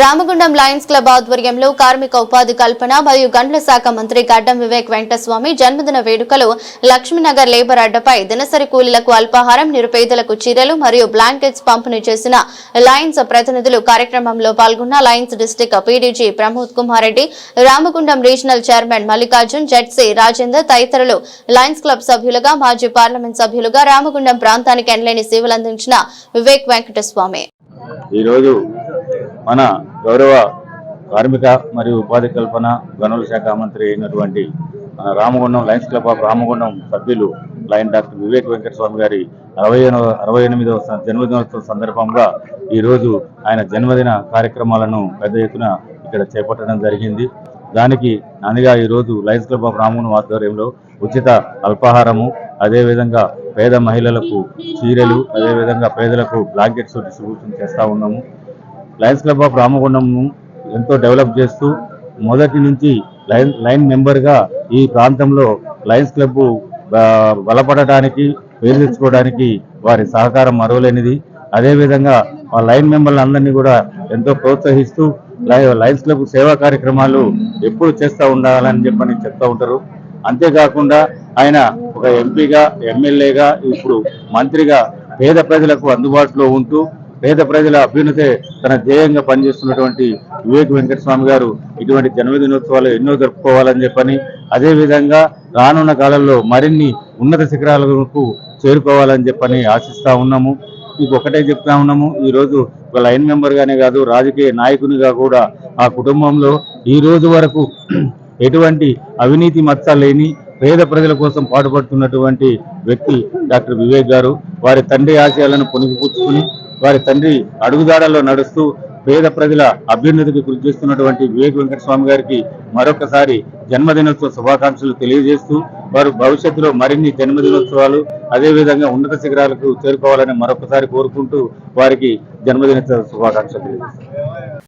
Ramagundam Lions club ఆధ్వర్యంలో కార్మిక ఉపాధి కల్పన మరియు గండ్ల శాఖ మంత్రి గడ్డం వివేక్ వెంకటస్వామి జన్మదిన వేడుకలు లక్ష్మీనగర్ లేబర్ అడ్డపై దినసరి కూలీలకు అల్పాహారం నిరుపేదలకు చీరలు మరియు బ్లాంకెట్స్ పంపిణీ చేసిన లయన్స్ ప్రతినిధులు కార్యక్రమంలో పాల్గొన్న Lions district PDG Pramod Kumar Reddy Ramagundam regional chairman Mallikarjun ZC Rajender తదితరులు లయన్స్ క్లబ్ సభ్యులుగా మాజీ పార్లమెంట్ సభ్యులుగా రామగుండం ప్రాంతానికి ఎనలేని సేవలు అందించిన వివేక్ వెంకటస్వామి. ఈరోజు మన గౌరవ కార్మిక మరియు ఉపాధి కల్పన గనుల శాఖ మంత్రి అయినటువంటి మన Ramagundam Lions club of Ramagundam సభ్యులు లయన్ డాక్టర్ వివేక్ వెంకటస్వామి గారి అరవై అరవై ఎనిమిదవ జన్మదినోత్సవ సందర్భంగా ఈరోజు ఆయన జన్మదిన కార్యక్రమాలను పెద్ద ఎత్తున ఇక్కడ చేపట్టడం జరిగింది. దానికి నాందిగా ఈరోజు లయన్స్ క్లబ్ ఆఫ్ రామగుండం ఆధ్వర్యంలో ఉచిత అల్పాహారము అదేవిధంగా పేద మహిళలకు చీరలు అదేవిధంగా పేదలకు బ్లాంకెట్స్ డిస్ట్రిబ్యూషన్ చేస్తూ ఉన్నాము. లయన్స్ క్లబ్ ఆఫ్ రామగుండంను ఎంతో డెవలప్ చేస్తూ మొదటి నుంచి లైన్ లైన్ మెంబర్గా ఈ ప్రాంతంలో లయన్స్ క్లబ్ బలపడటానికి పేరు తెచ్చుకోవడానికి వారి సహకారం మరవలేనిది. అదేవిధంగా ఆ లైన్ మెంబర్లందరినీ కూడా ఎంతో ప్రోత్సహిస్తూ లయన్స్ క్లబ్ సేవా కార్యక్రమాలు ఎప్పుడు చేస్తూ ఉండాలని చెప్పని చెప్తూ ఉంటారు. అంతేకాకుండా ఆయన ఒక ఎంపీగా ఎమ్మెల్యేగా ఇప్పుడు మంత్రిగా పేద ప్రజలకు అందుబాటులో ఉంటూ పేద ప్రజల అభ్యున్నతే తన ధ్యేయంగా పనిచేస్తున్నటువంటి వివేక్ వెంకటస్వామి గారు ఇటువంటి జన్మదినోత్సవాలు ఎన్నో జరుపుకోవాలని చెప్పని అదే విధంగా రానున్న కాలంలో మరిన్ని ఉన్నత శిఖరాలకు చేరుకోవాలని చెప్పని ఆశిస్తా ఉన్నాము. మీకు ఒకటే చెప్తా ఉన్నాము ఈ రోజు ఒక లైన్ మెంబర్గానే కాదు రాజకీయ నాయకునిగా కూడా ఆ కుటుంబంలో ఈ రోజు వరకు ఎటువంటి అవినీతి మచ్చ లేని పేద ప్రజల కోసం పాటుపడుతున్నటువంటి వ్యక్తి డాక్టర్ వివేక్ గారు. వారి తండ్రి ఆశయాలను పుణికిపుచ్చుకుని వారి తండ్రి అడుగుదాడల్లో నడుస్తూ పేద ప్రజల అభ్యున్నతికి కృషి చేస్తున్నటువంటి వివేక్ వెంకటస్వామి గారికి మరొకసారి జన్మదినోత్సవ శుభాకాంక్షలు తెలియజేస్తూ వారు భవిష్యత్తులో మరిన్ని జన్మదినోత్సవాలు అదేవిధంగా ఉన్నత శిఖరాలకు చేరుకోవాలని మరొకసారి కోరుకుంటూ వారికి జన్మదినోత్సవ శుభాకాంక్షలు తెలియజేస్తారు